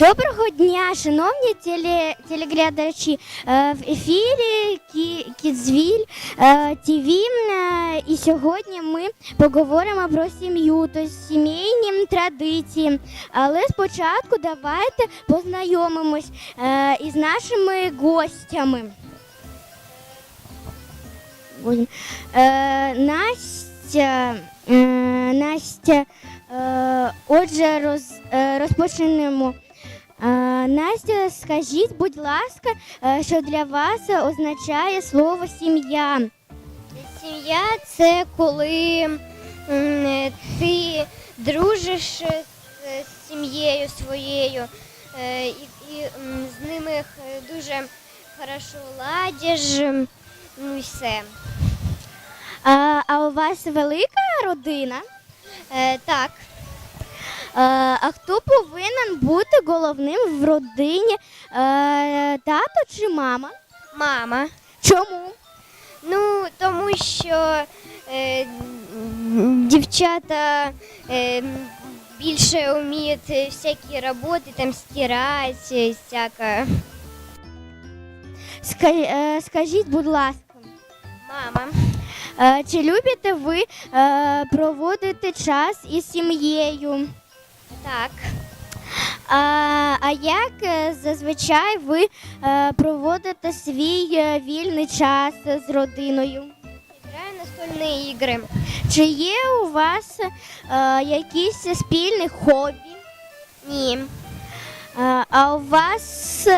Доброго дня, шановні теле, телеглядачі. Е, В ефірі Кі- Кідзвіль е, ТВ. Е, І сьогодні ми поговоримо про сім'ю, тобто сімейні традиції. Але спочатку давайте познайомимось із нашими гостями. Настя, Настя, отже, роз, розпочнемо. Е, Настя, скажіть, будь ласка, е, що для вас означає слово сім'я? Сім'я це коли ти дружиш з з сім'єю своєю е, і, і з ними е, дуже хорошо ладиш. Ну і все. А, а у вас велика родина? Е, так, Е, А хто повинен бути головним в родині? Е, Тато чи мама? мама. Чому? Ну, тому що е, дівчата е, більше вміють всякі роботи, там стирати, всяке. Ска- е, Скажіть, будь ласка. Мама. Е, Чи любите ви е, проводити час із сім'єю? Так. А, а як е, зазвичай ви е, проводите свій е, вільний час з родиною? Граю настольні ігри. Чи є у вас якісь спільні хобі? Ні. А у вас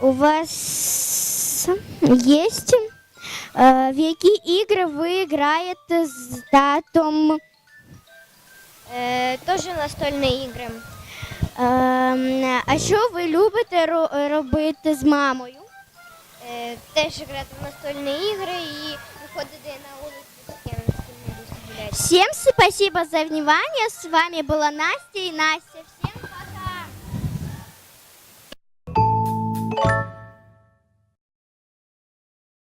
у вас є в які ігри ви граєте з татом? Е, теж настольні ігри. Ем, а що ви любите робити з мамою? Е, теж грати в настольні ігри і виходити на гуляти. Всем спасибо за внимание. С вами была Настя и Настя.